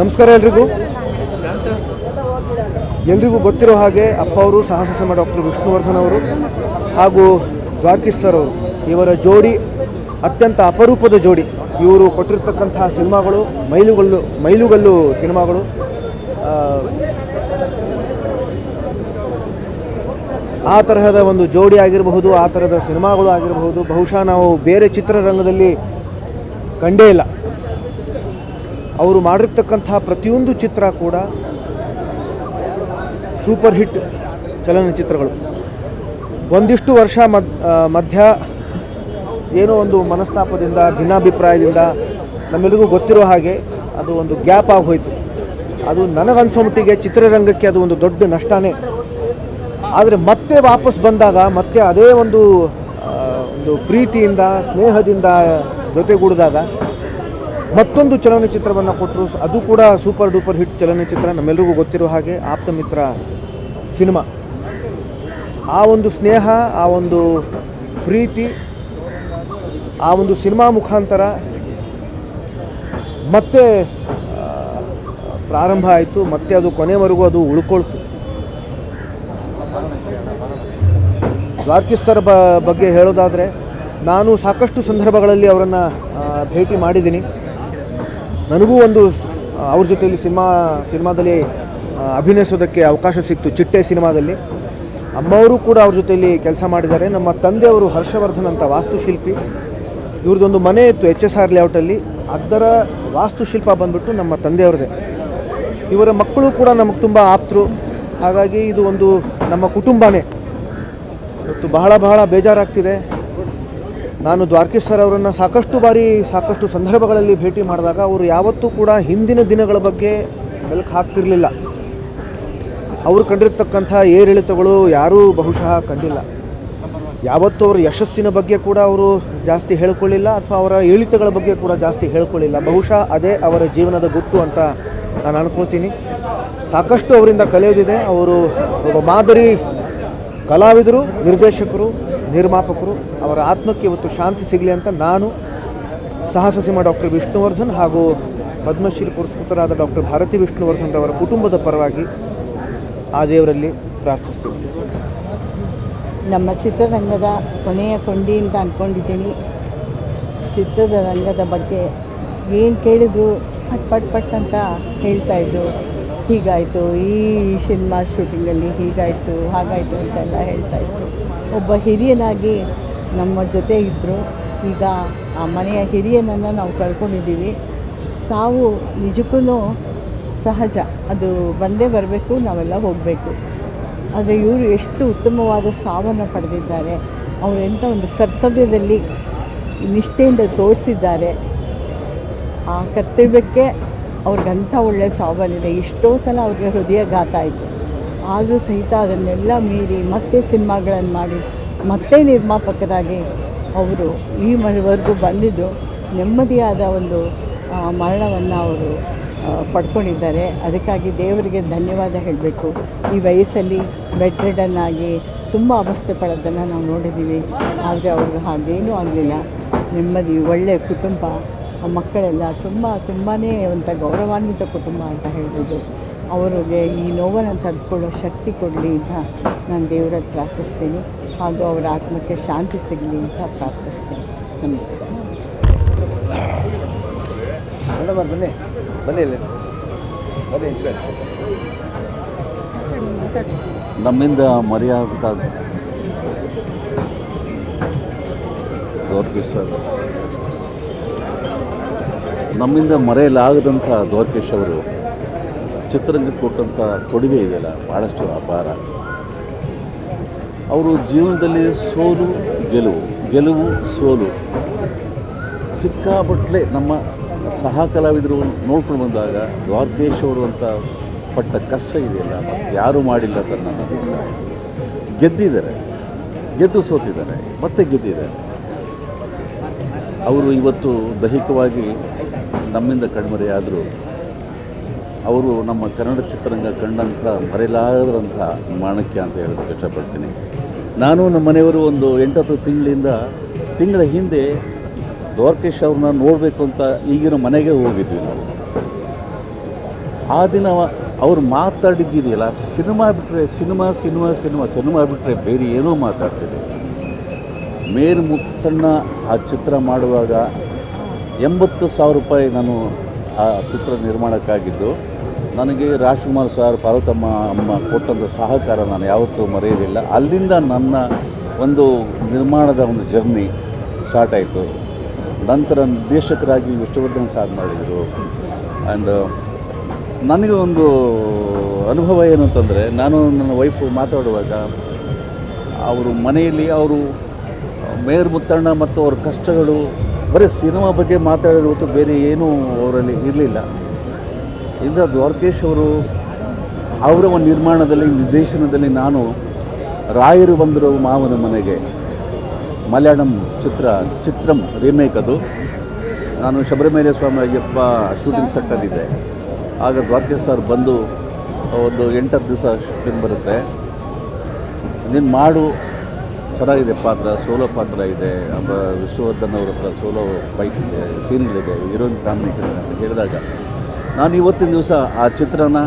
ನಮಸ್ಕಾರ ಎಲ್ರಿಗೂ. ಎಲ್ರಿಗೂ ಗೊತ್ತಿರೋ ಹಾಗೆ ಅಪ್ಪ ಅವರು ಸಾಹಸ ಸಮ ಡಾಕ್ಟರ್ ವಿಷ್ಣುವರ್ಧನ್ ಅವರು ಹಾಗೂ ದ್ವಾರಕೀಶ್ ಸರ್ ಅವರು. ಇವರ ಜೋಡಿ ಅತ್ಯಂತ ಅಪರೂಪದ ಜೋಡಿ. ಇವರು ಕೊಟ್ಟಿರ್ತಕ್ಕಂತಹ ಸಿನಿಮಾಗಳು ಮೈಲುಗಲ್ಲು ಮೈಲುಗಲ್ಲು ಸಿನಿಮಾಗಳು. ಆ, ತರಹದ ಒಂದು ಜೋಡಿ ಆಗಿರಬಹುದು ಆ ಥರದ ಸಿನಿಮಾಗಳು ಆಗಿರಬಹುದು. ಬಹುಶಃ ನಾವು ಬೇರೆ ಚಿತ್ರರಂಗದಲ್ಲಿ ಕಂಡೇ ಇಲ್ಲ. ಅವರು ಮಾಡಿರ್ತಕ್ಕಂತಹ ಪ್ರತಿಯೊಂದು ಚಿತ್ರ ಕೂಡ ಸೂಪರ್ ಹಿಟ್ ಚಲನಚಿತ್ರಗಳು. ಒಂದಿಷ್ಟು ವರ್ಷ ಮಧ್ಯ ಏನೋ ಒಂದು ಮನಸ್ತಾಪದಿಂದ, ಭಿನ್ನಾಭಿಪ್ರಾಯದಿಂದ ನಮ್ಮೆಲ್ಲರಿಗೂ ಗೊತ್ತಿರೋ ಹಾಗೆ ಅದು ಒಂದು ಗ್ಯಾಪ್ ಆಗಿ ಹೋಯಿತು ಅದು ನನಗನ್ಸೋ ಮಟ್ಟಿಗೆ ಚಿತ್ರರಂಗಕ್ಕೆ ಅದು ಒಂದು ದೊಡ್ಡ ನಷ್ಟನೇ. ಆದರೆ ಮತ್ತೆ ವಾಪಸ್ ಬಂದಾಗ ಮತ್ತೆ ಅದೇ ಒಂದು ಒಂದು ಪ್ರೀತಿಯಿಂದ, ಸ್ನೇಹದಿಂದ ಜೊತೆಗೂಡಿದಾಗ ಮತ್ತೊಂದು ಚಲನಚಿತ್ರವನ್ನು ಕೊಟ್ಟರು. ಅದು ಕೂಡ ಸೂಪರ್ ಡೂಪರ್ ಹಿಟ್ ಚಲನಚಿತ್ರ. ನಮ್ಮೆಲ್ಲರಿಗೂ ಗೊತ್ತಿರೋ ಹಾಗೆ ಆಪ್ತ ಮಿತ್ರ ಸಿನಿಮಾ. ಆ ಒಂದು ಸ್ನೇಹ, ಆ ಒಂದು ಪ್ರೀತಿ, ಆ ಒಂದು ಸಿನಿಮಾ ಮುಖಾಂತರ ಮತ್ತೆ ಪ್ರಾರಂಭ ಆಯಿತು. ಮತ್ತೆ ಅದು ಕೊನೆವರೆಗೂ ಅದು ಉಳ್ಕೊಳ್ತು. ದ್ವಾರಕೀಶ್ ಸರ್ ಬಗ್ಗೆ ಹೇಳೋದಾದರೆ ನಾನು ಸಾಕಷ್ಟು ಸಂದರ್ಭಗಳಲ್ಲಿ ಅವರನ್ನು ಭೇಟಿ ಮಾಡಿದ್ದೀನಿ. ನನಗೂ ಒಂದು ಅವ್ರ ಜೊತೆಯಲ್ಲಿ ಸಿನಿಮಾ, ಸಿನಿಮಾದಲ್ಲಿ ಅಭಿನಯಿಸೋದಕ್ಕೆ ಅವಕಾಶ ಸಿಕ್ತು, ಚಿಟ್ಟೆ ಸಿನಿಮಾದಲ್ಲಿ. ಅಮ್ಮವರು ಕೂಡ ಅವ್ರ ಜೊತೆಯಲ್ಲಿ ಕೆಲಸ ಮಾಡಿದ್ದಾರೆ. ನಮ್ಮ ತಂದೆಯವರು ಹರ್ಷವರ್ಧನ್ ಅಂತ ವಾಸ್ತುಶಿಲ್ಪಿ. ಇವ್ರದ್ದೊಂದು ಮನೆ ಇತ್ತು ಎಚ್ ಎಸ್ ಆರ್ ಲೇಔಟಲ್ಲಿ. ಅದರ ವಾಸ್ತುಶಿಲ್ಪ ಬಂದ್ಬಿಟ್ಟು ನಮ್ಮ ತಂದೆಯವ್ರದೇ ಇವರ ಮಕ್ಕಳು ಕೂಡ ನಮಗೆ ತುಂಬ ಆಪ್ತರು. ಹಾಗಾಗಿ ಇದು ಒಂದು ನಮ್ಮ ಕುಟುಂಬನೇ. ಇವತ್ತು ಬಹಳ ಬಹಳ ಬೇಜಾರಾಗ್ತಿದೆ. ನಾನು ದ್ವಾರಕೀಶ್ ಸರ್ ಅವರನ್ನು ಸಾಕಷ್ಟು ಬಾರಿ, ಸಾಕಷ್ಟು ಸಂದರ್ಭಗಳಲ್ಲಿ ಭೇಟಿ ಮಾಡಿದಾಗ ಅವರು ಯಾವತ್ತೂ ಕೂಡ ಹಿಂದಿನ ದಿನಗಳ ಬಗ್ಗೆ ಮೆಲುಕು ಹಾಕ್ತಿರಲಿಲ್ಲ. ಅವರು ಕಂಡಿರ್ತಕ್ಕಂಥ ಏರಿಳಿತಗಳು ಯಾರೂ ಬಹುಶಃ ಕಂಡಿಲ್ಲ. ಯಾವತ್ತೂ ಅವರ ಯಶಸ್ಸಿನ ಬಗ್ಗೆ ಕೂಡ ಅವರು ಜಾಸ್ತಿ ಹೇಳ್ಕೊಳ್ಳಿಲ್ಲ ಅಥವಾ ಅವರ ಇಳಿತಗಳ ಬಗ್ಗೆ ಕೂಡ ಜಾಸ್ತಿ ಹೇಳ್ಕೊಳ್ಳಿಲ್ಲ. ಬಹುಶಃ ಅದೇ ಅವರ ಜೀವನದ ಗುಟ್ಟು ಅಂತ ನಾನು ಅನ್ಕೋತೀನಿ. ಸಾಕಷ್ಟು ಅವರಿಂದ ಕಲಿಯೋದಿದೆ. ಅವರು ಒಬ್ಬ ಮಾದರಿ ಕಲಾವಿದರು, ನಿರ್ದೇಶಕರು ನಿರ್ಮಾಪಕರು, ಅವರ ಆತ್ಮಕ್ಕೆ ಇವತ್ತು ಶಾಂತಿ ಸಿಗಲಿ ಅಂತ ನಾನು ಸಾಹಸ ಸಿಂಹ ಡಾಕ್ಟರ್ ವಿಷ್ಣುವರ್ಧನ್ ಹಾಗೂ ಪದ್ಮಶ್ರೀ ಪುರಸ್ಕೃತರಾದ ಡಾಕ್ಟರ್ ಭಾರತಿ ವಿಷ್ಣುವರ್ಧನ್ ಅವರ ಕುಟುಂಬದ ಪರವಾಗಿ ಆ ದೇವರಲ್ಲಿ ಪ್ರಾರ್ಥಿಸ್ತೀವಿ. ನಮ್ಮ ಚಿತ್ರರಂಗದ ಕೊನೆಯ ಕೊಂಡಿ ಅಂತ ಅಂದ್ಕೊಂಡಿದ್ದೀನಿ ಚಿತ್ರದ ರಂಗದ ಬಗ್ಗೆ ಏನು ಕೇಳಿದ್ರು ಪಟ್ ಪಟ್ ಪಟ್ ಅಂತ ಹೇಳ್ತಾಯಿದ್ರು ಹೀಗಾಯಿತು, ಈ ಸಿನಿಮಾ ಶೂಟಿಂಗಲ್ಲಿ ಹೀಗಾಯಿತು, ಹಾಗಾಯಿತು ಅಂತೆಲ್ಲ ಹೇಳ್ತಾಯಿದ್ರು ಒಬ್ಬ ಹಿರಿಯನಾಗಿ ನಮ್ಮ ಜೊತೆ ಇದ್ದರು ಈಗ ಆ ಮನೆಯ ಹಿರಿಯನನ್ನು ನಾವು ಕಳ್ಕೊಂಡಿದ್ದೀವಿ ಸಾವು ನಿಜಕ್ಕೂ ಸಹಜ. ಅದು ಬಂದೇ ಬರಬೇಕು, ನಾವೆಲ್ಲ ಹೋಗಬೇಕು. ಆದರೆ ಇವರು ಎಷ್ಟು ಉತ್ತಮವಾದ ಸಾವನ್ನು ಪಡೆದಿದ್ದಾರೆ. ಅವರೆಂಥ ಒಂದು ಕರ್ತವ್ಯದಲ್ಲಿ ನಿಷ್ಠೆಯಿಂದ ತೋರಿಸಿದ್ದಾರೆ. ಆ ಕರ್ತವ್ಯಕ್ಕೆ ಅವ್ರಿಗಂಥ ಒಳ್ಳೆಯ ಸಾವು ಬಂದಿದೆ ಎಷ್ಟೋ ಸಲ ಅವ್ರಿಗೆ ಹೃದಯಘಾತ ಆಯಿತು. ಆದರೂ ಸಹಿತ ಅದನ್ನೆಲ್ಲ ಮೀರಿ ಮತ್ತೆ ಸಿನಿಮಾಗಳನ್ನು ಮಾಡಿ, ಮತ್ತೆ ನಿರ್ಮಾಪಕರಾಗಿ ಅವರು ಈ ಮನೆವರೆಗೂ ಬಂದಿದ್ದು ನೆಮ್ಮದಿಯಾದ ಒಂದು ಮರಣವನ್ನು ಅವರು ಪಡ್ಕೊಂಡಿದ್ದಾರೆ. ಅದಕ್ಕಾಗಿ ದೇವರಿಗೆ ಧನ್ಯವಾದ ಹೇಳಬೇಕು. ಈ ವಯಸ್ಸಲ್ಲಿ ಬೆಡ್ ರಿಡನ್ ಆಗಿ ತುಂಬ ಅವಸ್ಥೆ ಪಡೋದನ್ನು ನಾವು ನೋಡಿದ್ದೀವಿ. ಆದರೆ ಅವ್ರಿಗೆ ಹಾಗೇನೂ ಆಗಲಿಲ್ಲ. ನೆಮ್ಮದಿ ಒಳ್ಳೆಯ ಕುಟುಂಬ ಮಕ್ಕಳೆಲ್ಲ ತುಂಬ ತುಂಬಾ ಒಂಥ ಗೌರವಾನ್ವಿತ ಕುಟುಂಬ ಅಂತ ಹೇಳ್ಬೋದು. ಅವರಿಗೆ ಈ ನೋವನ್ನು ತಡೆದುಕೊಳ್ಳೋ ಶಕ್ತಿ ಕೊಡಲಿ ಅಂತ ನಾನು ದೇವರ ಪ್ರಾರ್ಥಿಸ್ತೀನಿ. ಹಾಗೂ ಅವರ ಆತ್ಮಕ್ಕೆ ಶಾಂತಿ ಸಿಗಲಿ ಅಂತ ಪ್ರಾರ್ಥಿಸ್ತೀನಿ. ನಮಸ್ಕಾರ ಬನ್ನಿ. ಬನ್ನಿ ನಮ್ಮಿಂದ ಸರ್. ನಮ್ಮಿಂದ ಮರೆಯಲಾಗದಂಥ ದ್ವಾರಕೀಶ್ ಅವರು ಚಿತ್ರರಂಗಕ್ಕೆ ಕೊಟ್ಟಂಥ ಕೊಡುಗೆ ಇದೆಯಲ್ಲ ಭಾಳಷ್ಟು ಅಪಾರ. ಅವರು ಜೀವನದಲ್ಲಿ ಸೋಲು, ಗೆಲುವು ಗೆಲುವು, ಸೋಲು. ಸಿಕ್ಕಾಬಟ್ಲೆ ನಮ್ಮ ಸಹ ಕಲಾವಿದರು ನೋಡ್ಕೊಂಡು ಬಂದಾಗ ದ್ವಾರಕೇಶ್ ಅವರು ಅಂತ ಪಟ್ಟ ಕಷ್ಟ ಇದೆಯಲ್ಲ, ಮತ್ತು ಯಾರೂ ಮಾಡಿಲ್ಲ ತನ್ನ ಗೆದ್ದಿದ್ದಾರೆ, ಗೆದ್ದು ಸೋತಿದ್ದಾರೆ, ಮತ್ತೆ ಗೆದ್ದಿದ್ದಾರೆ. ಅವರು ಇವತ್ತು ದೈಹಿಕವಾಗಿ ನಮ್ಮಿಂದ ಕಣ್ಮರೆಯಾದರೂ. ಅವರು ನಮ್ಮ ಕನ್ನಡ ಚಿತ್ರರಂಗ ಕಂಡಂಥ ಮರೆಯಲಾಗದಂಥ ಮಾಣಕ್ಯ ಅಂತ ಹೇಳೋದಕ್ಕೆ ಇಷ್ಟಪಡ್ತೀನಿ. ನಾನು ನಮ್ಮ ಮನೆಯವರು ಒಂದು ಎಂಟತ್ತು ತಿಂಗಳಿಂದ, ತಿಂಗಳ ಹಿಂದೆ ದ್ವಾರಕೇಶ್ ಅವ್ರನ್ನ ನೋಡಬೇಕು ಅಂತ ಈಗಿನ ಮನೆಗೆ ಹೋಗಿದ್ವಿ ನಾವು. ಆ ದಿನ ಅವ್ರು ಮಾತಾಡಿದ್ದಿದೆಯಲ್ಲ ಸಿನಿಮಾ ಬಿಟ್ಟರೆ ಸಿನಿಮಾ ಸಿನಿಮಾ ಸಿನಿಮಾ ಸಿನಿಮಾ ಬಿಟ್ಟರೆ ಬೇರೆ ಏನೋ ಮಾತಾಡ್ತಿದೆ ಮೇರು ಮುತ್ತಣ್ಣ ಆ ಚಿತ್ರ ಮಾಡುವಾಗ ಎಂಬತ್ತು ಸಾವಿರ ರೂಪಾಯಿ ನಾನು ಆ ಚಿತ್ರ ನಿರ್ಮಾಣಕ್ಕಾಗಿದ್ದು. ನನಗೆ ರಾಜ್ಕುಮಾರ್ ಸರ್ ಪಾರ್ವತಮ್ಮ ಅಮ್ಮ ಕೊಟ್ಟಂಥ ಸಹಕಾರ ನಾನು ಯಾವತ್ತೂ ಮರೆಯೋದಿಲ್ಲ. ಅಲ್ಲಿಂದ ನನ್ನ ಒಂದು ನಿರ್ಮಾಣದ ಒಂದು ಜರ್ನಿ ಸ್ಟಾರ್ಟ್ ಆಯಿತು. ನಂತರ ನಿರ್ದೇಶಕರಾಗಿ ವಿಷ್ಣುವರ್ಧನ್ ಸಾರ್ ಮಾಡಿದರು. ಆ್ಯಂಡ್ ನನಗೆ ಒಂದು ಅನುಭವ ಏನು ಅಂತಂದರೆ, ನಾನು ನನ್ನ ವೈಫು ಮಾತಾಡುವಾಗ ಅವರು ಮನೆಯಲ್ಲಿ ಅವರು ಮೇರ್ ಮುತ್ತಣ್ಣ ಮತ್ತು ಅವ್ರ ಕಷ್ಟಗಳು, ಬರೀ ಸಿನಿಮಾ ಬಗ್ಗೆ ಮಾತಾಡಿರೋದು ಬೇರೆ ಏನೂ ಅವರಲ್ಲಿ ಇರಲಿಲ್ಲ. ಇಂದ್ರ ದ್ವಾರಕೇಶ್ ಅವರು ಅವರ ಒಂದು ನಿರ್ಮಾಣದಲ್ಲಿ ನಿರ್ದೇಶನದಲ್ಲಿ ನಾನು ರಾಯರು ಬಂದರು ಮಾವನ ಮನೆಗೆ ಮಲಯಾಳಂ ಚಿತ್ರ ಚಿತ್ರಂ ರೀಮೇಕ್ ಅದು. ನಾನು ಶಬರಿಮಲೆ ಸ್ವಾಮಿ ಅಯ್ಯಪ್ಪ ಶೂಟಿಂಗ್ ಸೆಟ್ಟಲ್ಲಿದ್ದೆ ಆಗ ದ್ವಾರಕೇಶ್ ಸರ್ ಬಂದು ಒಂದು ಎಂಟತ್ತು ದಿವಸ ಶೂಟಿಂಗ್ ಬರುತ್ತೆ. ನೀನು ಮಾಡು. ಚೆನ್ನಾಗಿದೆ ಪಾತ್ರ ಸೋಲೋ ಪಾತ್ರ ಇದೆ. ವಿಶ್ವವರ್ಧನ್ ಅವ್ರ ಹತ್ರ ಸೋಲೋ ಫೈಟ್ ಇದೆ ಸೀನ್ಗಳಿದೆ ಹೀರೋಯಿನ್ ಕಾಂಬಿನೇಷನ್ ಅಂತ ಹೇಳಿದಾಗ ನಾನು ಇವತ್ತಿನ ದಿವಸ ಆ ಚಿತ್ರನ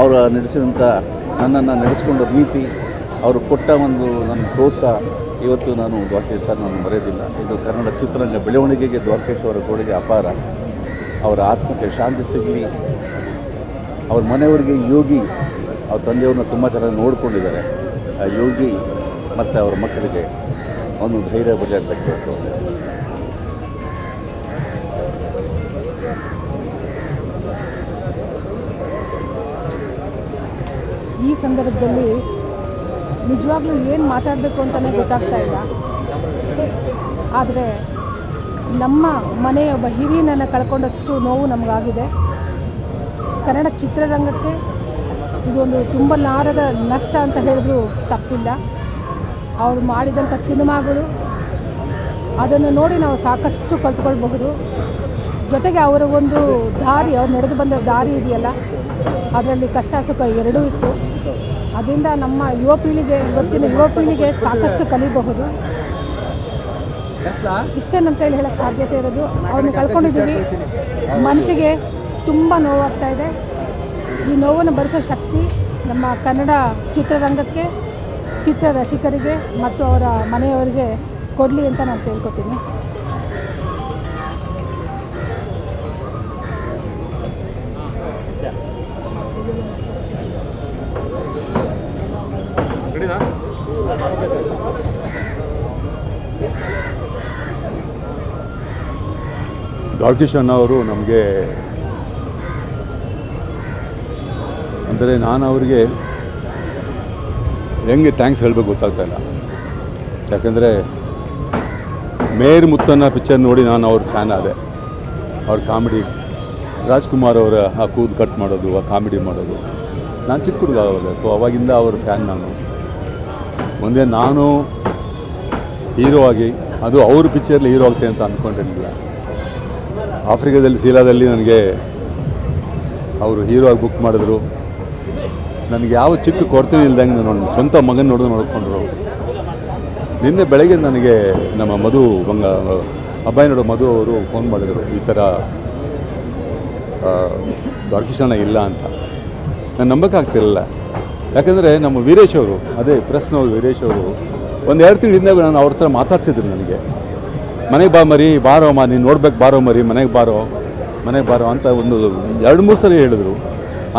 ಅವರು ನಡೆಸಿದಂಥ ನನ್ನನ್ನು ನಡೆಸ್ಕೊಂಡ ರೀತಿ ಅವರು ಕೊಟ್ಟ ಒಂದು ನನ್ನ ಪ್ರೋತ್ಸಾಹ ಇವತ್ತು ನಾನು ದ್ವಾರಕೇಶ್ ಸರ್ ನಾನು ಮರೆಯೋದಿಲ್ಲ. ಇದು ಕನ್ನಡ ಚಿತ್ರರಂಗ ಬೆಳವಣಿಗೆಗೆ ದ್ವಾರಕೇಶ್ ಅವರ ಕೊಡುಗೆ ಅಪಾರ. ಅವರ ಆತ್ಮಕ್ಕೆ ಶಾಂತಿ ಸಿಗಲಿ. ಅವ್ರ ಮನೆಯವರಿಗೆ ಯೋಗಿ, ಅವ್ರ ತಂದೆಯವ್ರನ್ನ ತುಂಬ ಚೆನ್ನಾಗಿ ನೋಡಿಕೊಂಡಿದ್ದಾರೆ. ಆ ಯೋಗಿ ಮತ್ತು ಅವ್ರ ಮಕ್ಕಳಿಗೆ ಒಂದು ಧೈರ್ಯ ಬರಲಿ ಈ ಸಂದರ್ಭದಲ್ಲಿ ನಿಜವಾಗ್ಲೂ ಏನು ಮಾತಾಡಬೇಕು ಅಂತಲೇ ಗೊತ್ತಾಗ್ತಾ ಇಲ್ಲ. ಆದರೆ ನಮ್ಮ ಮನೆಯ ಒಬ್ಬ ಹಿರಿಯನನ್ನು ಕಳ್ಕೊಂಡಷ್ಟು ನೋವು ನಮಗಾಗಿದೆ. ಕನ್ನಡ ಚಿತ್ರರಂಗಕ್ಕೆ ಇದೊಂದು ತುಂಬಲಾರದ ನಷ್ಟ ಅಂತ ಹೇಳಿದ್ರು ತಪ್ಪಿಲ್ಲ. ಅವರು ಮಾಡಿದಂಥ ಸಿನಿಮಾಗಳು ಅದನ್ನು ನೋಡಿ ನಾವು ಸಾಕಷ್ಟು ಕಲ್ತ್ಕೊಳ್ಬಹುದು. ಜೊತೆಗೆ ಅವರ ಒಂದು ದಾರಿ, ಅವ್ರು ನಡೆದು ಬಂದ ದಾರಿ ಇದೆಯಲ್ಲ, ಅದರಲ್ಲಿ ಕಷ್ಟ ಸುಖ ಎರಡೂ ಇತ್ತು. ಅದರಿಂದ ನಮ್ಮ ಯುವ ಪೀಳಿಗೆ, ಇವತ್ತಿನ ಯುವ ಪೀಳಿಗೆ ಸಾಕಷ್ಟು ಕಲಿಬಹುದು. ಇಷ್ಟೇ ನನ್ನ ಕೈಲಿ ಹೇಳಕ್ಕೆ ಸಾಧ್ಯತೆ ಇರೋದು. ಅವ್ರನ್ನ ಕಳ್ಕೊಂಡಿದ್ದೀವಿ. ಮನಸ್ಸಿಗೆ ತುಂಬ ನೋವಾಗ್ತಾ ಇದೆ. ಈ ನೋವನ್ನು ಭರಿಸೋ ಶಕ್ತಿ ನಮ್ಮ ಕನ್ನಡ ಚಿತ್ರರಂಗಕ್ಕೆ ಚಿತ್ರ ರಸಿಕರಿಗೆ ಮತ್ತು ಅವರ ಮನೆಯವರಿಗೆ ಕೊಡಲಿ ಅಂತ ನಾನು ಕೇಳ್ಕೊತೀನಿ. ಅಣ್ಣ ಅವರು ನಮಗೆ ಅಂದರೆ ನಾನು ಅವರಿಗೆ ಹೆಂಗೆ ಥ್ಯಾಂಕ್ಸ್ ಹೇಳಬೇಕು ಗೊತ್ತಾಗ್ತಾ ಇಲ್ಲ. ಯಾಕಂದರೆ ಮೇರ್ ಮುತ್ತನ್ನ ಪಿಕ್ಚರ್ ನೋಡಿ ನಾನು ಅವ್ರ ಫ್ಯಾನ್ ಆದೆ. ಅವ್ರ ಕಾಮಿಡಿ, ರಾಜ್ಕುಮಾರ್ ಅವರ ಆ ಕೂದು ಕಟ್ ಮಾಡೋದು, ಆ ಕಾಮಿಡಿ ಮಾಡೋದು. ನಾನು ಚಿಕ್ಕ ಹುಡುಗ ಅವಾಗ ಸೊ ಅವಾಗಿಂದ ಅವ್ರ ಫ್ಯಾನ್ ನಾನು. ಮುಂದೆ ನಾನು ಹೀರೋ ಆಗಿ, ಅದು ಅವ್ರ ಪಿಕ್ಚರ್ಲಿ ಹೀರೋ ಆಗ್ತೇನೆ ಅಂತ ಅಂದ್ಕೊಂಡಿರಲಿಲ್ಲ ಆಫ್ರಿಕಾದಲ್ಲಿ, ಸೀಲಾದಲ್ಲಿ ನನಗೆ ಅವರು ಹೀರೋ ಆಗಿ ಬುಕ್ ಮಾಡಿದ್ರು. ನನಗೆ ಯಾವ ಚಿಕ್ಕ ಕೊರತೆ ಇಲ್ದಂಗೆ ನಾನು ಸ್ವಂತ ಮಗನ ನೋಡಿದ್ರು ನೋಡ್ಕೊಂಡ್ರು. ನಿನ್ನೆ ಬೆಳಗ್ಗೆ ನನಗೆ ನಮ್ಮ ಮಧು ಬಂಗ ಅಬ್ಬಾಯಿನೋಡು ಮಧು ಅವರು ಫೋನ್ ಮಾಡಿದರು, ಈ ಥರ ದ್ವಾರಕೀಶಣ್ಣ ಇಲ್ಲ ಅಂತ. ನಾನು ನಂಬಕ್ಕಾಗ್ತಿರಲಿಲ್ಲ. ಯಾಕಂದರೆ ನಮ್ಮ ವೀರೇಶ್ ಅವರು, ಅದೇ ಪ್ರೆಸ್ನವರು ವೀರೇಶ್ ಅವರು, ಒಂದು ಎರಡು ತಿಂಗಳಿಂದ ನಾನು ಅವ್ರ ಹತ್ರ ಮಾತಾಡ್ಸಿದ್ರು ನನಗೆ. ಮನೆಗೆ ಬಾ ಮರಿ, ಬಾರೋ ಮಾ ನೀನು ನೋಡ್ಬೇಕು ಬಾರೋ ಮರಿ, ಮನೆಗೆ ಬಾರೋ ಮನೆಗೆ ಬಾರೋ ಅಂತ ಒಂದು ಎರಡು ಮೂರು ಸರಿ ಹೇಳಿದ್ರು.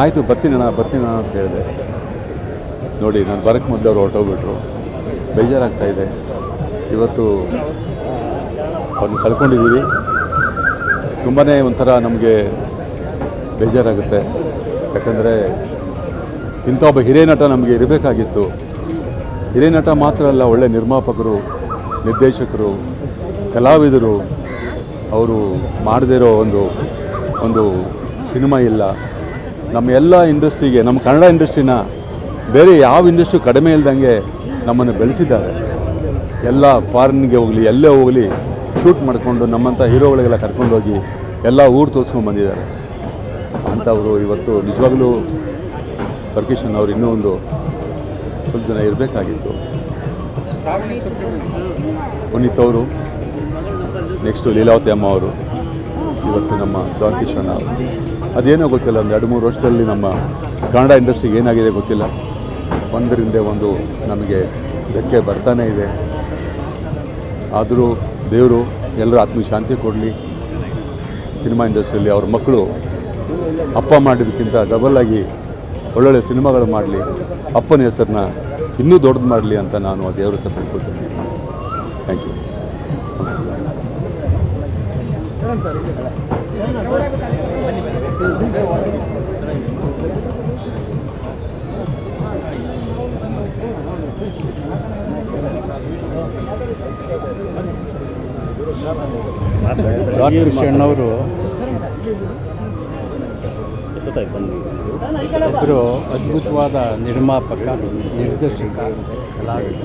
ಆಯಿತು, ಬರ್ತೀನಿ ಅಣ್ಣ, ಬರ್ತೀನಿ ಅಂತ ಹೇಳಿದೆ. ನೋಡಿ, ನಾನು ಬರೋಕ್ಕೆ ಮೊದಲು ಅವ್ರು ಹೊರಟೋಗ್ಬಿಟ್ರು. ಬೇಜಾರಾಗ್ತಾ ಇದೆ. ಇವತ್ತು ಅವ್ರನ್ನ ಕಳ್ಕೊಂಡಿದ್ದೀವಿ ತುಂಬಾ ಒಂಥರ ನಮಗೆ ಬೇಜಾರಾಗುತ್ತೆ. ಯಾಕಂದರೆ ಇಂಥ ಒಬ್ಬ ಹಿರಿಯ ನಟ ನಮಗೆ ಇರಬೇಕಾಗಿತ್ತು. ಹಿರಿಯ ನಟ ಮಾತ್ರ ಅಲ್ಲ, ಒಳ್ಳೆ ನಿರ್ಮಾಪಕರು, ನಿರ್ದೇಶಕರು ಕಲಾವಿದರು ಅವರು ಮಾಡದಿರೋ ಒಂದು ಒಂದು ಸಿನಿಮಾ ಇಲ್ಲ. ನಮ್ಮ ಎಲ್ಲ ಇಂಡಸ್ಟ್ರಿಗೆ, ನಮ್ಮ ಕನ್ನಡ ಇಂಡಸ್ಟ್ರಿನ ಬೇರೆ ಯಾವ ಇಂಡಸ್ಟ್ರಿ ಕಡಿಮೆ ಇಲ್ದಂಗೆ ನಮ್ಮನ್ನು ಬೆಳೆಸಿದ್ದಾರೆ. ಎಲ್ಲ ಫಾರಿನ್ಗೆ ಹೋಗಲಿ, ಎಲ್ಲೇ ಹೋಗಲಿ ಶೂಟ್ ಮಾಡಿಕೊಂಡು ನಮ್ಮಂಥ ಹೀರೋಗಳಿಗೆಲ್ಲ ಕರ್ಕೊಂಡೋಗಿ ಎಲ್ಲ ಊರು ತೋರಿಸ್ಕೊಂಡು ಬಂದಿದ್ದಾರೆ. ಅಂಥವರು ಇವತ್ತು ನಿಜವಾಗ್ಲೂ ಪರ್ಕಿಷನ್ ಅವ್ರು ಇನ್ನೂ ಒಂದು ಸ್ವಲ್ಪ ದಿನ ಇರಬೇಕಾಗಿತ್ತು. ಪುನೀತ್ ಅವರು ನೆಕ್ಸ್ಟು ಲೀಲಾವತಿ ಅಮ್ಮ ಅವರು, ಇವತ್ತು ನಮ್ಮ ದ್ವಾರಕೀಶಣ್ಣ ಅವರು ಅದೇನೋ ಗೊತ್ತಿಲ್ಲ, ಒಂದು ಎರಡು ಮೂರು ವರ್ಷದಲ್ಲಿ ನಮ್ಮ ಕನ್ನಡ ಇಂಡಸ್ಟ್ರಿಗೆ ಏನಾಗಿದೆ ಗೊತ್ತಿಲ್ಲ. ಒಂದರಿಂದ ಒಂದು ನಮಗೆ ಧಕ್ಕೆ ಬರ್ತಾನೇ ಇದೆ. ಆದರೂ ದೇವರು ಎಲ್ಲರೂ ಆತ್ಮಶಾಂತಿ ಕೊಡಲಿ. ಸಿನಿಮಾ ಇಂಡಸ್ಟ್ರಿಯಲ್ಲಿ ಅವ್ರ ಮಕ್ಕಳು ಅಪ್ಪ ಮಾಡಿದ್ದಕ್ಕಿಂತ ಡಬಲ್ ಆಗಿ ಒಳ್ಳೊಳ್ಳೆ ಸಿನಿಮಾಗಳು ಮಾಡಲಿ. ಅಪ್ಪನ ಹೆಸರನ್ನ ಇನ್ನೂ ದೊಡ್ಡದು ಮಾಡಲಿ ಅಂತ ನಾನು ಆ ದೇವ್ರ ಹತ್ರ ಕೇಳ್ಕೊಳ್ತೀನಿ. ಥ್ಯಾಂಕ್ ಯು ದ್ವಾರಕೃಷ್ಣವರು ಒಬ್ಬರು ಅದ್ಭುತವಾದ ನಿರ್ಮಾಪಕ ನಿರ್ದೇಶಕ ಕಲಾವಿದ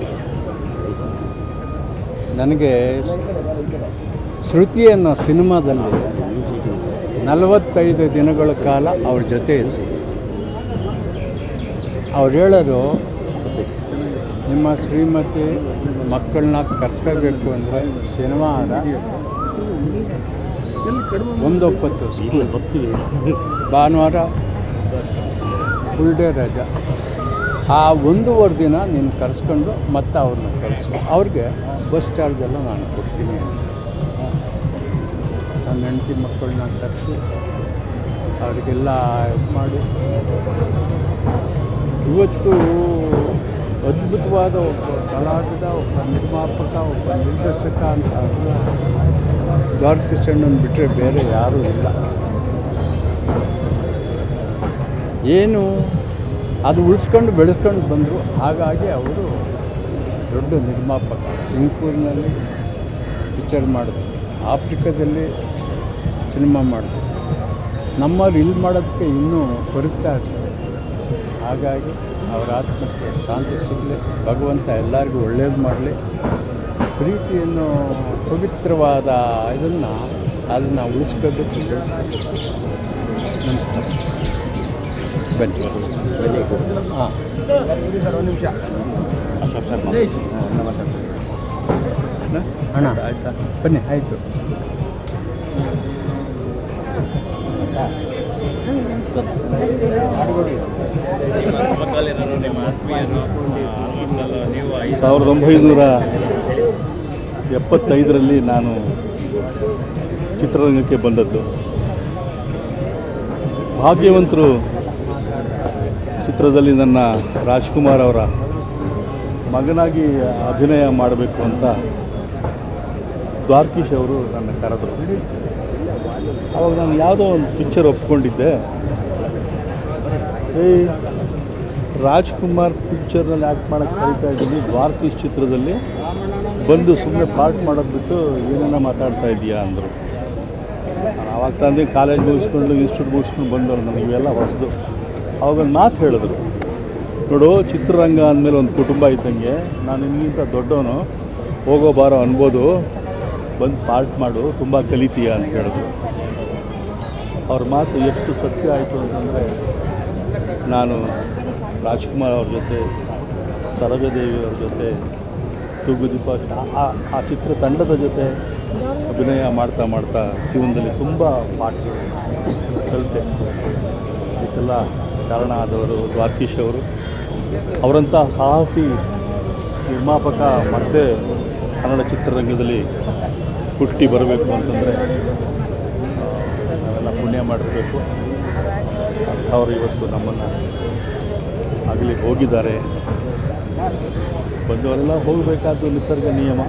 ನನಗೆ ಶ್ರುತಿ ಅನ್ನೋ ಸಿನಿಮಾದಲ್ಲಿ ನಲವತ್ತೈದು ದಿನಗಳ ಕಾಲ ಅವ್ರ ಜೊತೆ ಇದ್ದರು ಅವ್ರು ಹೇಳೋದು, ನಿಮ್ಮ ಶ್ರೀಮತಿ ಮಕ್ಕಳನ್ನ ಕರ್ಸ್ಕೋಬೇಕು ಅಂದರೆ ಶನಿವಾರ ಒಂದೊಪ್ಪತ್ತು ಸ್ಕೂಲ್ ಭಾನುವಾರ ಫುಲ್ ಡೇ ರಜಾ. ಆ ಒಂದೂವರೆ ದಿನ ನೀನು ಕರೆಸ್ಕೊಂಡು ಮತ್ತೆ ಅವ್ರನ್ನ ಕಳಿಸು ಅವ್ರಿಗೆ ಬಸ್ ಚಾರ್ಜೆಲ್ಲ ನಾನು ಕೊಡ್ತೀನಿ ಅಂತ. ನನ್ನ ಹೆಂಡತಿ ಮಕ್ಕಳನ್ನ ಕರೆಸಿ ಅವರಿಗೆಲ್ಲ ಮಾಡಿ. ಇವತ್ತು ಅದ್ಭುತವಾದ ಒಬ್ಬ ಕಲಾವಿದ, ಒಬ್ಬ ನಿರ್ಮಾಪಕ, ಒಬ್ಬ ನಿರ್ದೇಶಕ ಅಂತ ದ್ವಾರಕೃಷ್ಣನ್ ಬಿಟ್ಟರೆ ಬೇರೆ ಯಾರೂ ಇಲ್ಲ. ಏನು ಅದು ಉಳಿಸ್ಕೊಂಡು ಬೆಳೆಸ್ಕೊಂಡು ಬಂದರು, ಹಾಗಾಗಿ ಅವರು ದೊಡ್ಡ ನಿರ್ಮಾಪಕ ಸಿಂಗ್ಪೂರ್ನಲ್ಲಿ ಪಿಕ್ಚರ್ ಮಾಡಿದ್ರು. ಆಫ್ರಿಕಾದಲ್ಲಿ ಸಿನಿಮಾ ಮಾಡಿದ್ರು ನಮ್ಮಲ್ಲಿ ಇಲ್ಲಿ ಮಾಡೋದಕ್ಕೆ ಇನ್ನೂ ಕೊರಗ್ತಾ ಇರ್ತದೆ ಹಾಗಾಗಿ ಅವರ ಆತ್ಮಕ್ಕೆ ಶಾಂತಿ ಸಿಗಲಿ ಭಗವಂತ ಎಲ್ಲರಿಗೂ ಒಳ್ಳೇದು ಮಾಡಲಿ. ಪ್ರೀತಿಯನ್ನು ಪವಿತ್ರವಾದ ಇದನ್ನು ಅದನ್ನು ಉಳಿಸ್ಕೋಬೇಕು ಬೆಳೆಸ್ಬೇಕು ನಮಸ್ಕಾರ ಬನ್ನಿ. ಹಾಂ. ಅಣ್ಣ ಆಯ್ತಾ ಬನ್ನಿ ಆಯಿತು. ಸಾವಿರದ ಒಂಬೈನೂರ ಎಪ್ಪತ್ತೈದರಲ್ಲಿ ನಾನು ಚಿತ್ರರಂಗಕ್ಕೆ ಬಂದದ್ದು. ಭಾಗ್ಯವಂತರು ಚಿತ್ರದಲ್ಲಿ ನನ್ನ ರಾಜ್ಕುಮಾರ್ ಅವರ ಮಗನಾಗಿ ಅಭಿನಯ ಮಾಡಬೇಕು ಅಂತ ದ್ವಾರ್ಕೀಶ್ ಅವರು ನನ್ನ ಕರೆದರು. ಅವಾಗ ನಾನು ಯಾವುದೋ ಒಂದು ಪಿಕ್ಚರ್ ಒಪ್ಕೊಂಡಿದ್ದೆ. ಏಯ್ ರಾಜ್ಕುಮಾರ್ ಪಿಕ್ಚರ್ನಲ್ಲಿ ಆ್ಯಕ್ಟ್ ಮಾಡೋಕ್ಕೆ ಕರಿತಾ ಇದ್ದೀನಿ, ದ್ವಾರಕೀಶ್ ಚಿತ್ರದಲ್ಲಿ. ಬಂದು ಸುಮ್ಮನೆ ಪಾರ್ಟ್ ಮಾಡೋದು ಬಿಟ್ಟು ಏನೇನೋ ಮಾತಾಡ್ತಾ ಇದೀಯಾ ಅಂದರು. ಅವಾಗ ತಂದೆ ಕಾಲೇಜ್ ಮುಗಿಸ್ಕೊಂಡು ಇನ್ಸ್ಟಿಟ್ಯೂಟ್ ಮುಗಿಸ್ಕೊಂಡು ಬಂದವರು ನನಗೆ ಇವೆಲ್ಲ ಹೊಸದು. ಅವಾಗ ಒಂದು ಮಾತು ಹೇಳಿದ್ರು. ನೋಡು, ಚಿತ್ರರಂಗ ಅಂದಮೇಲೆ ಒಂದು ಕುಟುಂಬ ಇದ್ದಂಗೆ, ನಾನು ಇನ್ನಿಂತ ದೊಡ್ಡವನು, ಹೋಗೋ ಬಾರೋ ಅನ್ಬೋದು. ಬಂದು ಪಾರ್ಟ್ ಮಾಡು, ತುಂಬ ಕಲಿತೀಯ ಅಂತ ಹೇಳಿದ್ರು. ಅವ್ರ ಮಾತು ಎಷ್ಟು ಸತ್ಯ ಆಯಿತು ಅಂತಂದರೆ, ನಾನು ರಾಜ್ಕುಮಾರ್ ಅವ್ರ ಜೊತೆ, ಸರೋಜದೇವಿ ಅವ್ರ ಜೊತೆ ತೂಗುದೀಪ ಆ- ಆ ಆ ಚಿತ್ರ ತಂಡದ ಜೊತೆ ಅಭಿನಯ ಮಾಡ್ತಾ ಮಾಡ್ತಾ ಜೀವನದಲ್ಲಿ ತುಂಬ ಪಾಠಗಳು ಕಲಿತೆ. ಇದಕ್ಕೆಲ್ಲ ಕಾರಣ ಆದವರು ದ್ವಾರ್ಕೀಶ್ ಅವರು. ಅವರಂಥ ಸಾಹಸಿ ನಿರ್ಮಾಪಕ, ಮತ್ತೆ ಕನ್ನಡ ಚಿತ್ರರಂಗದಲ್ಲಿ ಹುಟ್ಟಿ ಬರಬೇಕು ಅಂತಂದರೆ ನಾವೆಲ್ಲ ಪುಣ್ಯ ಮಾಡಬೇಕು. ಅವರು ಇವತ್ತು ನಮ್ಮನ್ನು ಆಗಲಿ ಹೋಗಿದ್ದಾರೆ. ಬಂದವರೆಲ್ಲ ಹೋಗಬೇಕಾದ್ದು ನಿಸರ್ಗ ನಿಯಮ.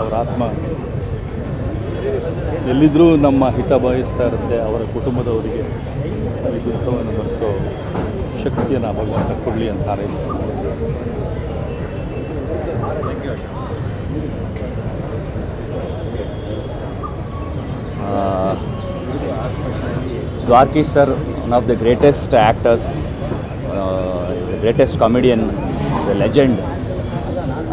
ಅವರ ಆತ್ಮ ಎಲ್ಲಿದ್ದರೂ ನಮ್ಮ ಹಿತ ಬಯಸ್ತಾ ಇರುತ್ತೆ, ಅವರ ಕುಟುಂಬದವರಿಗೆ. ದುಃಖವನ್ನು ಭರಿಸೋ ಶಕ್ತಿಯನ್ನು ಭಗವಂತ ಕೊಡಲಿ ಅಂತ ಹಾರೈಸ್ತೀನಿ. Dwarkish sir one of the greatest actors, uh, the greatest comedian, the.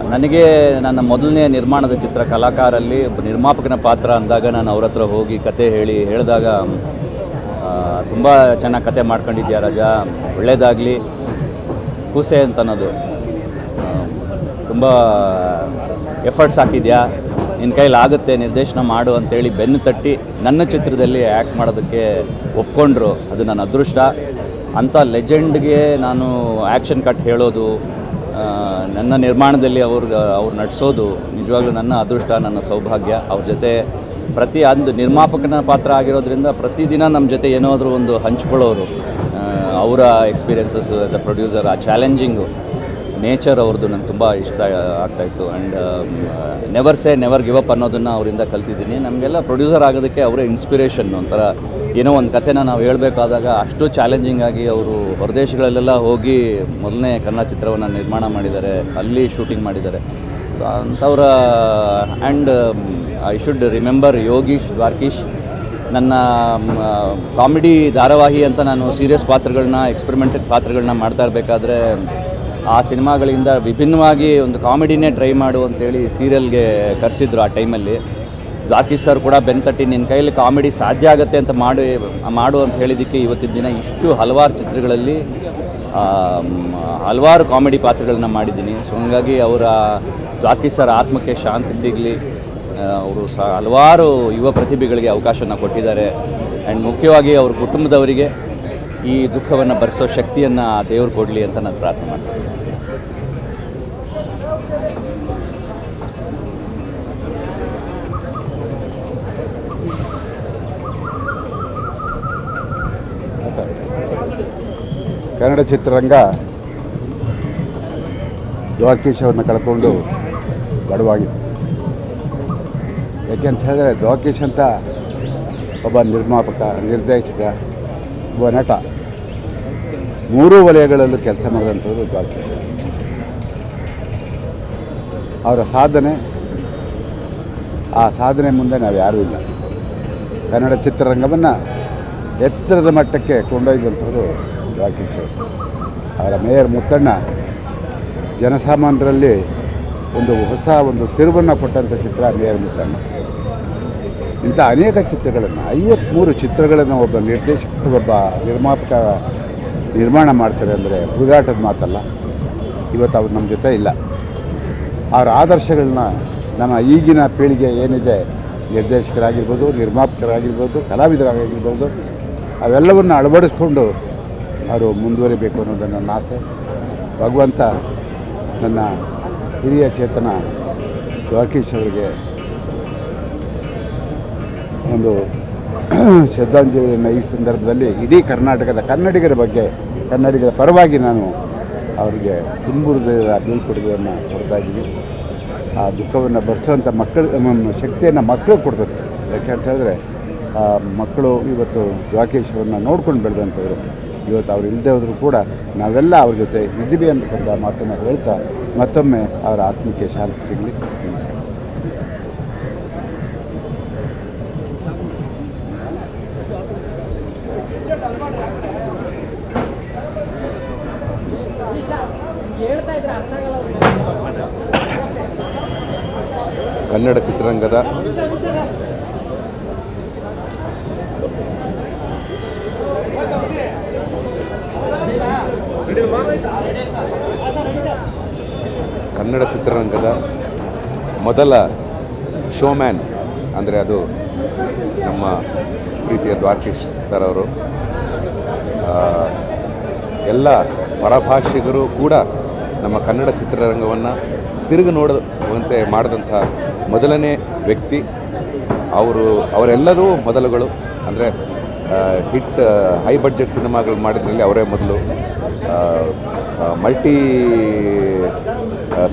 ನನಗೆ ನನ್ನ ಮೊದಲನೇ ನಿರ್ಮಾಣದ ಚಿತ್ರ ಕಲಾಕಾರಲ್ಲಿ ಒಬ್ಬ ನಿರ್ಮಾಪಕನ ಪಾತ್ರ ಅಂದಾಗ ನಾನು ಅವ್ರ ಹತ್ರ ಹೋಗಿ ಕತೆ ಹೇಳಿ ಹೇಳಿದಾಗ ತುಂಬ ಚೆನ್ನಾಗಿ ಕತೆ ಮಾಡ್ಕೊಂಡಿದ್ಯಾ ರಾಜ ಒಳ್ಳೇದಾಗಲಿ ಕೂಸೆ ಅಂತ ಅನ್ನೋದು ತುಂಬ ಎಫರ್ಟ್ಸ್ ಹಾಕಿದ್ಯಾ ನಿನ್ನ ಕೈಲಿ ಆಗುತ್ತೆ, ನಿರ್ದೇಶನ ಮಾಡು ಅಂತೇಳಿ ಬೆನ್ನು ತಟ್ಟಿ ನನ್ನ ಚಿತ್ರದಲ್ಲಿ ಆ್ಯಕ್ಟ್ ಮಾಡೋದಕ್ಕೆ ಒಪ್ಕೊಂಡ್ರು. ಅದು ನನ್ನ ಅದೃಷ್ಟ. ಅಂಥ ಲೆಜೆಂಡ್ಗೆ ನಾನು ಆ್ಯಕ್ಷನ್ ಕಟ್ ಹೇಳೋದು ನನ್ನ ನಿರ್ಮಾಣದಲ್ಲಿ ಅವ್ರಿಗೆ, ಅವ್ರು ನಡೆಸೋದು ನಿಜವಾಗ್ಲೂ ನನ್ನ ಅದೃಷ್ಟ, ನನ್ನ ಸೌಭಾಗ್ಯ. ಅವ್ರ ಜೊತೆ ಪ್ರತಿ ಅಂದು ನಿರ್ಮಾಪಕನ ಪಾತ್ರ ಆಗಿರೋದ್ರಿಂದ ಪ್ರತಿದಿನ ನಮ್ಮ ಜೊತೆ ಏನಾದರೂ ಒಂದು ಹಂಚ್ಕೊಳ್ಳೋರು ಅವರ ಎಕ್ಸ್ಪೀರಿಯನ್ಸಸ್ ಆ್ಯಸ್ ಅ ಪ್ರೊಡ್ಯೂಸರ್ ಆ ಚಾಲೆಂಜಿಂಗು ನೇಚರ್ ಅವ್ರದ್ದು ನಂಗೆ ತುಂಬ ಇಷ್ಟ ಆಗ್ತಾಯಿತ್ತು and never say never give up ಅನ್ನೋದನ್ನು ಅವರಿಂದ ಕಲ್ತಿದ್ದೀನಿ. ನಮಗೆಲ್ಲ ಪ್ರೊಡ್ಯೂಸರ್ ಆಗೋದಕ್ಕೆ ಅವರೇ ಇನ್ಸ್ಪಿರೇಷನ್ ಒಂಥರ ಏನೋ ಒಂದು ಕಥೆನ ನಾವು ಹೇಳಬೇಕಾದಾಗ ಅಷ್ಟು ಚಾಲೆಂಜಿಂಗ್ ಆಗಿ ಅವರು ಹೊರದೇಶಗಳಲ್ಲೆಲ್ಲ ಹೋಗಿ ಮೊದಲನೇ ಕನ್ನಡ ಚಿತ್ರವನ್ನು ನಿರ್ಮಾಣ ಮಾಡಿದ್ದಾರೆ. ಅಲ್ಲಿ ಶೂಟಿಂಗ್ ಮಾಡಿದ್ದಾರೆ. ಸೊ ಅಂಥವ್ರ and I should remember Yogish Dwarakish. ನನ್ನ ಕಾಮಿಡಿ ಧಾರಾವಾಹಿ ಅಂತ ನಾನು ಸೀರಿಯಸ್ ಪಾತ್ರಗಳನ್ನ ಎಕ್ಸ್ಪೆರಿಮೆಂಟ್ ಪಾತ್ರಗಳನ್ನ ಮಾಡ್ತಾ ಇರಬೇಕಾದ್ರೆ ಆ ಸಿನಿಮಾಗಳಿಂದ ವಿಭಿನ್ನವಾಗಿ ಒಂದು ಕಾಮಿಡಿನೇ ಟ್ರೈ ಮಾಡು ಅಂತೇಳಿ ಸೀರಿಯಲ್ಗೆ ಕರೆಸಿದ್ರು ಆ ಟೈಮಲ್ಲಿ. ಜಾಕಿ ಸರ್ ಕೂಡ ಬೆನ್ತಟ್ಟಿ ನಿನ್ನ ಕೈಯಲ್ಲಿ ಕಾಮಿಡಿ ಸಾಧ್ಯ ಆಗುತ್ತೆ ಅಂತ ಮಾಡಿ, ಮಾಡು ಅಂತ ಹೇಳಿದ್ದಕ್ಕೆ ಇವತ್ತಿನ ದಿನ ಇಷ್ಟು ಹಲವಾರು ಚಿತ್ರಗಳಲ್ಲಿ ಹಲವಾರು ಕಾಮಿಡಿ ಪಾತ್ರಗಳನ್ನ ಮಾಡಿದ್ದೀನಿ. ಸೊ ಹಂಗಾಗಿ ಅವರ ಜಾಕಿ ಸರ್ ಆತ್ಮಕ್ಕೆ ಶಾಂತಿ ಸಿಗಲಿ. ಅವರು ಸಹ ಹಲವಾರು ಯುವ ಪ್ರತಿಭೆಗಳಿಗೆ ಅವಕಾಶನ ಕೊಟ್ಟಿದ್ದಾರೆ. ಆ್ಯಂಡ್ ಮುಖ್ಯವಾಗಿ ಅವ್ರ ಕುಟುಂಬದವರಿಗೆ ಈ ದುಃಖವನ್ನು ಭರಿಸೋ ಶಕ್ತಿಯನ್ನು ದೇವರು ಕೊಡಲಿ ಅಂತ ನಾನು ಪ್ರಾರ್ಥನೆ ಮಾಡ್ತೀನಿ. ಕನ್ನಡ ಚಿತ್ರರಂಗ ದ್ವಾಕೀಶ್ ಅವ್ರನ್ನ ಕಳ್ಕೊಂಡು ಬಡವಾಗಿದೆ ಯಾಕೆ ಅಂತ ಹೇಳಿದ್ರೆ ದ್ವಾಕೇಶ್ ಅಂತ ಒಬ್ಬ ನಿರ್ಮಾಪಕ, ನಿರ್ದೇಶಕ, ಒಬ್ಬ ನಟ. ಮೂರೂ ವಲಯಗಳಲ್ಲೂ ಕೆಲಸ ಮಾಡಿದಂಥವ್ರು ದ್ವಾರಕೀಶ್ ಅವರ. ಸಾಧನೆ, ಆ ಸಾಧನೆ ಮುಂದೆ ನಾವು ಯಾರೂ ಇಲ್ಲ. ಕನ್ನಡ ಚಿತ್ರರಂಗವನ್ನು ಎತ್ತರದ ಮಟ್ಟಕ್ಕೆ ಕೊಂಡೊಯ್ದಂಥವ್ರು ದ್ವಾರಕೀಶ್ ಅವರು. ಮೇಯರ್ ಮುತ್ತಣ್ಣ, ಜನಸಾಮಾನ್ಯರಲ್ಲಿ ಒಂದು ಹೊಸ ಒಂದು ತಿರುವನ್ನು ಕೊಟ್ಟಂಥ ಚಿತ್ರ ಮೇಯರ್ ಮುತ್ತಣ್ಣ. ಇಂಥ ಅನೇಕ ಚಿತ್ರಗಳನ್ನು ಐವತ್ತ್ಮೂರು ಚಿತ್ರಗಳನ್ನು ಒಬ್ಬ ನಿರ್ದೇಶಕ, ಒಬ್ಬ ನಿರ್ಮಾಪಕ ನಿರ್ಮಾಣ ಮಾಡ್ತಾರೆ ಅಂದರೆ ಹುಡುಗಾಟದ ಮಾತಲ್ಲ. ಇವತ್ತು ಅವ್ರು ನಮ್ಮ ಜೊತೆ ಇಲ್ಲ. ಅವರ ಆದರ್ಶಗಳನ್ನ ನಮ್ಮ ಈಗಿನ ಪೀಳಿಗೆ ಏನಿದೆ, ನಿರ್ದೇಶಕರಾಗಿರ್ಬೋದು, ನಿರ್ಮಾಪಕರಾಗಿರ್ಬೋದು, ಕಲಾವಿದರಾಗಿರ್ಬೋದು, ಅವೆಲ್ಲವನ್ನು ಅಳವಡಿಸ್ಕೊಂಡು ಅವರು ಮುಂದುವರಿಬೇಕು ಅನ್ನೋದು ನನ್ನ ಆಸೆ. ಭಗವಂತ ನನ್ನ ಹಿರಿಯ ಚೇತನ ದ್ವಾರಕೀಶ್ ಅವರಿಗೆ ಒಂದು ಶ್ರದ್ಧಾಂಜಲಿಯನ್ನು ಈ ಸಂದರ್ಭದಲ್ಲಿ ಇಡೀ ಕರ್ನಾಟಕದ ಕನ್ನಡಿಗರ ಬಗ್ಗೆ, ಕನ್ನಡಿಗರ ಪರವಾಗಿ ನಾನು ಅವರಿಗೆ ತುಂಬು ಹೃದಯದ ಬೀಳ್ಕೊಡುಗೆಯನ್ನು ಕೊಡ್ತಾ ಇದ್ದೀವಿ ಆ ದುಃಖವನ್ನು ಭರಿಸುವಂಥ ಮಕ್ಕಳು ಶಕ್ತಿಯನ್ನು ಮಕ್ಕಳು ಕೊಡಬೇಕು. ಯಾಕೆ ಅಂತ ಹೇಳಿದ್ರೆ ಮಕ್ಕಳು ಇವತ್ತು ದ್ವಾಕೇಶ್ ಅವ್ರನ್ನ ನೋಡ್ಕೊಂಡು ಬೆಳೆದಂಥವ್ರು. ಇವತ್ತು ಅವ್ರು ಇಲ್ಲದೆ ಹೋದರೂ ಕೂಡ ನಾವೆಲ್ಲ ಅವ್ರ ಜೊತೆ ಇದ್ದೀವಿ ಅಂತಕ್ಕಂಥ ಮಾತನ್ನು ಹೇಳ್ತಾ ಮತ್ತೊಮ್ಮೆ ಅವರ ಆತ್ಮಕ್ಕೆ ಶಾಂತಿ ಸಿಗಲಿ ನಮಸ್ಕಾರ ಕನ್ನಡ ಚಿತ್ರರಂಗದ ಕನ್ನಡ ಚಿತ್ರರಂಗದ ಮೊದಲ ಶೋಮ್ಯಾನ್, ಅಂದರೆ ಅದು ನಮ್ಮ ಪ್ರೀತಿಯ ದ್ವಾರಕೀಶ್ ಸರ್ ಅವರು. ಎಲ್ಲ ಪರಭಾಷಿಗರು ಕೂಡ ನಮ್ಮ ಕನ್ನಡ ಚಿತ್ರರಂಗವನ್ನು ತಿರುಗಿ ನೋಡುವಂತೆ ಮಾಡಿದಂಥ ಮೊದಲನೇ ವ್ಯಕ್ತಿ ಅವರು ಅವರೆಲ್ಲರೂ ಮೊದಲುಗಳು ಅಂದರೆ ಹಿಟ್ ಹೈ ಬಡ್ಜೆಟ್ ಸಿನಿಮಾಗಳು ಮಾಡಿದ್ರಲ್ಲಿ ಅವರೇ ಮೊದಲು. ಮಲ್ಟಿ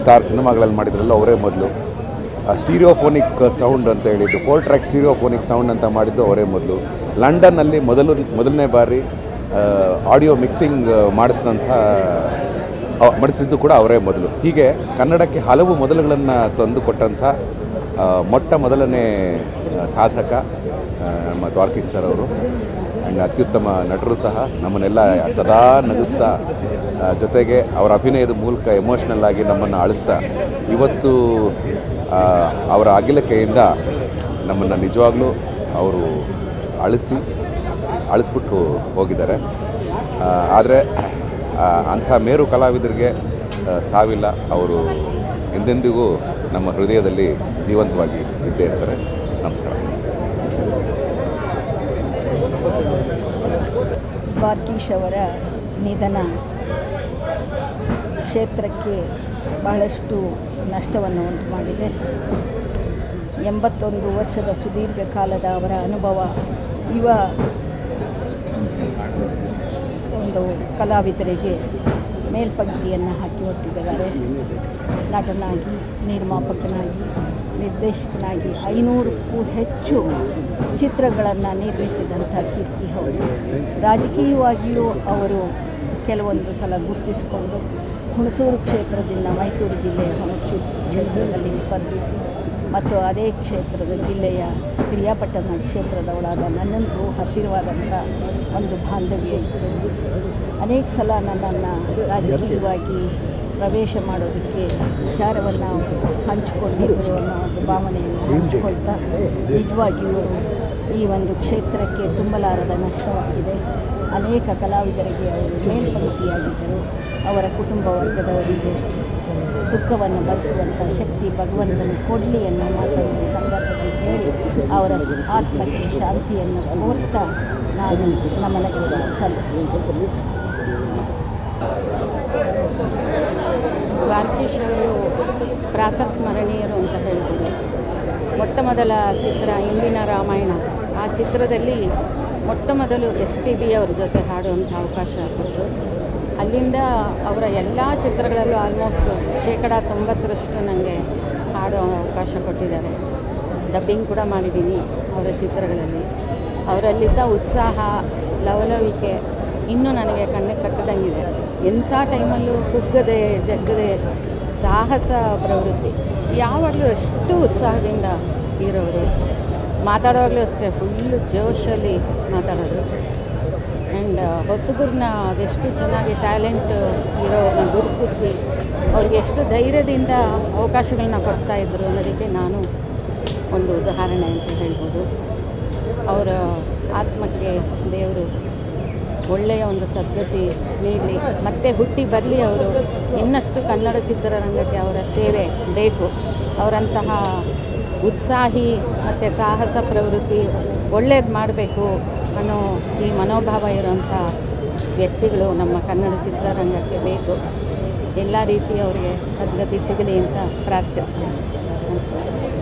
ಸ್ಟಾರ್ ಸಿನಿಮಾಗಳಲ್ಲಿ ಮಾಡಿದ್ರಲ್ಲೂ ಅವರೇ ಮೊದಲು. ಸ್ಟೀರಿಯೋಫೋನಿಕ್ ಸೌಂಡ್ ಅಂತ ಹೇಳಿದ್ದು ಫೋರ್ ಟ್ರ್ಯಾಕ್ ಸ್ಟೀರಿಯೋಫೋನಿಕ್ ಸೌಂಡ್ ಅಂತ ಮಾಡಿದ್ದು ಅವರೇ ಮೊದಲು. ಲಂಡನ್ನಲ್ಲಿ ಮೊದಲು ಮೊದಲನೇ ಬಾರಿ ಆಡಿಯೋ ಮಿಕ್ಸಿಂಗ್ ಮಾಡಿಸಿದಂಥ ಮಾಡಿಸಿದ್ದು ಕೂಡ ಅವರೇ ಮೊದಲು. ಹೀಗೆ ಕನ್ನಡಕ್ಕೆ ಹಲವು ಮೊದಲುಗಳನ್ನು ತಂದು ಕೊಟ್ಟಂಥ ಆ, ಮೊಟ್ಟ ಮೊದಲನೇ ಸಾಧಕ ನಮ್ಮ ದ್ವಾರಕೀಶ್ ಸರ್ ಅವರು. ಆ್ಯಂಡ್ ಅತ್ಯುತ್ತಮ ನಟರು ಸಹ. ನಮ್ಮನ್ನೆಲ್ಲ ಸದಾ ನಗಿಸ್ತಾ ಜೊತೆಗೆ ಅವರ ಅಭಿನಯದ ಮೂಲಕ ಎಮೋಷ್ನಲ್ ಆಗಿ ನಮ್ಮನ್ನು ಅಳಿಸ್ತಾ ಇವತ್ತು ಅವರ ಅಗಿಲಿಕೆಯಿಂದ ನಮ್ಮನ್ನು ನಿಜವಾಗ್ಲೂ ಅವರು ಅಳಿಸಿ, ಅಳಿಸ್ಬಿಟ್ಟು ಹೋಗಿದ್ದಾರೆ. ಆದರೆ ಅಂಥ ಮೇರು ಕಲಾವಿದರಿಗೆ ಸಾವಿಲ್ಲ. ಅವರು ಎಂದೆಂದಿಗೂ ನಮ್ಮ ಹೃದಯದಲ್ಲಿ ಜೀವಂತವಾಗಿ ಇದ್ದೇ ಇರ್ತಾರೆ. ನಮಸ್ಕಾರ. ಬಾರ್ಕೀಶ್ ಅವರ ನಿಧನ ಕ್ಷೇತ್ರಕ್ಕೆ ಬಹಳಷ್ಟು ನಷ್ಟವನ್ನು ಉಂಟು ಮಾಡಿದೆ ಎಂಬತ್ತೊಂದು ವರ್ಷದ ಸುದೀರ್ಘ ಕಾಲದ ಅವರ ಅನುಭವ ಯುವ ಒಂದು ಕಲಾವಿದರಿಗೆ ಮೇಲ್ಪಂಕ್ತಿಯನ್ನು ಹಾಕಿ ಹೊಟ್ಟಿದ್ದಾರೆ ನಟನಾಗಿ, ನಿರ್ಮಾಪಕನಾಗಿ ನಿರ್ದೇಶಕನಾಗಿ ಐನೂರಕ್ಕೂ ಹೆಚ್ಚು ಚಿತ್ರಗಳನ್ನು ನಿರ್ಮಿಸಿದಂಥ ಕೀರ್ತಿ ಅವರು ರಾಜಕೀಯವಾಗಿಯೂ ಅವರು ಕೆಲವೊಂದು ಸಲ ಗುರುತಿಸಿಕೊಂಡು ಹುಣಸೂರು ಕ್ಷೇತ್ರದಿಂದ ಮೈಸೂರು ಜಿಲ್ಲೆಯ ಹುಣಸೂರು ಕ್ಷೇತ್ರದಲ್ಲಿ ಸ್ಪರ್ಧಿಸಿ ಮತ್ತು ಅದೇ ಕ್ಷೇತ್ರದ ಜಿಲ್ಲೆಯ ಪ್ರಿಯಾಪಟ್ಟಣ ಕ್ಷೇತ್ರದವಳಾದ ನನ್ನಂತೂ ಹತ್ತಿರವಾದಂಥ ಒಂದು ಬಾಂಧವ್ಯ ಇತ್ತು. ಅನೇಕ ಸಲ ನನ್ನನ್ನು ರಾಜಕೀಯವಾಗಿ ಪ್ರವೇಶ ಮಾಡೋದಕ್ಕೆ ವಿಚಾರವನ್ನು ಹಂಚಿಕೊಂಡಿದ್ದರು ಅನ್ನೋ ಒಂದು ಭಾವನೆಯನ್ನು ಹಂಚಿಕೊಳ್ತಾ ನಿಜವಾಗಿಯೂ ಈ ಒಂದು ಕ್ಷೇತ್ರಕ್ಕೆ ತುಂಬಲಾರದ ನಷ್ಟವಾಗಿದೆ. ಅನೇಕ ಕಲಾವಿದರಿಗೆ ಅವರು ಮೇಲ್ಪಂಕ್ತಿಯಾಗಿದ್ದರು ಅವರ ಕುಟುಂಬ ವರ್ಗದವರಿಗೆ ದುಃಖವನ್ನು ಭರಿಸುವಂಥ ಶಕ್ತಿ ಭಗವಂತನು ಕೊಡಲಿ ಅನ್ನೋ ಮಾತನ್ನು ಸಂದರ್ಭದಲ್ಲಿ ಹೇಳಿ ಅವರ ಆತ್ಮಕ್ಕೆ ಶಾಂತಿಯನ್ನು ಕೋರ್ತಾ ನಾನು ನಮನಗಳನ್ನು ಸಲ್ಲಿಸುತ್ತೇನೆ ದ್ವಾರಕೀಶ್ ಅವರು ಪ್ರಾತಸ್ಮರಣೀಯರು ಅಂತ ಹೇಳ್ಬೋದು. ಮೊಟ್ಟ ಮೊದಲ ಚಿತ್ರ ಇಂದಿನ ರಾಮಾಯಣ. ಆ ಚಿತ್ರದಲ್ಲಿ ಮೊಟ್ಟ ಮೊದಲು ಎಸ್ ಪಿ ಬಿ ಅವ್ರ ಜೊತೆ ಹಾಡುವಂಥ ಅವಕಾಶ ಕೊಟ್ಟರು. ಅಲ್ಲಿಂದ ಅವರ ಎಲ್ಲ ಚಿತ್ರಗಳಲ್ಲೂ ಆಲ್ಮೋಸ್ಟ್ ಶೇಕಡ ತೊಂಬತ್ತರಷ್ಟು ನನಗೆ ಹಾಡೋ ಅವಕಾಶ ಕೊಟ್ಟಿದ್ದಾರೆ. ಡಬ್ಬಿಂಗ್ ಕೂಡ ಮಾಡಿದ್ದೀನಿ ಅವರ ಚಿತ್ರಗಳಲ್ಲಿ. ಅವರಲ್ಲಿದ್ದ ಉತ್ಸಾಹ, ಲವಲವಿಕೆ ಇನ್ನೂ ನನಗೆ ಕಣ್ಣಿಗೆ ಕಟ್ಟದಂಗಿದೆ. ಎಂಥ ಟೈಮಲ್ಲೂ ಕುಗ್ಗದೆ, ಜಗ್ಗದೆ ಸಾಹಸ ಪ್ರವೃತ್ತಿ. ಯಾವಾಗಲೂ ಎಷ್ಟು ಉತ್ಸಾಹದಿಂದ ಇರೋರು. ಮಾತಾಡುವಾಗಲೂ ಅಷ್ಟೇ, ಫುಲ್ಲು ಜೋಶಲ್ಲಿ ಮಾತಾಡೋದು. ಆ್ಯಂಡ್ ಹೊಸಬ್ರನ್ನ ಅದೆಷ್ಟು ಚೆನ್ನಾಗಿ ಟ್ಯಾಲೆಂಟ್ ಇರೋರನ್ನ ಗುರುತಿಸಿ, ಅವ್ರಿಗೆ ಎಷ್ಟು ಧೈರ್ಯದಿಂದ ಅವಕಾಶಗಳನ್ನ ಕೊಡ್ತಾ ಇದ್ದರು ಅನ್ನೋದಕ್ಕೆ ನಾನು ಒಂದು ಉದಾಹರಣೆ ಅಂತ ಹೇಳ್ಬೋದು. ಅವರ ಆತ್ಮಕ್ಕೆ ದೇವರು ಒಳ್ಳೆಯ ಒಂದು ಸದ್ಗತಿ ನೀಡಲಿ. ಮತ್ತೆ ಹುಟ್ಟಿ ಬರಲಿ ಅವರು. ಇನ್ನಷ್ಟು ಕನ್ನಡ ಚಿತ್ರರಂಗಕ್ಕೆ ಅವರ ಸೇವೆ ಬೇಕು. ಅವರಂತಹ ಉತ್ಸಾಹಿ ಮತ್ತು ಸಾಹಸ ಪ್ರವೃತ್ತಿ ಒಳ್ಳೇದು ಮಾಡಬೇಕು ಅನ್ನೋ ಈ ಮನೋಭಾವ ಇರುವಂಥ ವ್ಯಕ್ತಿಗಳು ನಮ್ಮ ಕನ್ನಡ ಚಿತ್ರರಂಗಕ್ಕೆ ಬೇಕು. ಎಲ್ಲ ರೀತಿ ಅವರಿಗೆ ಸದ್ಗತಿ ಸಿಗಲಿ ಅಂತ ಪ್ರಾರ್ಥಿಸ್ತೇನೆ. ನಮಸ್ಕಾರ.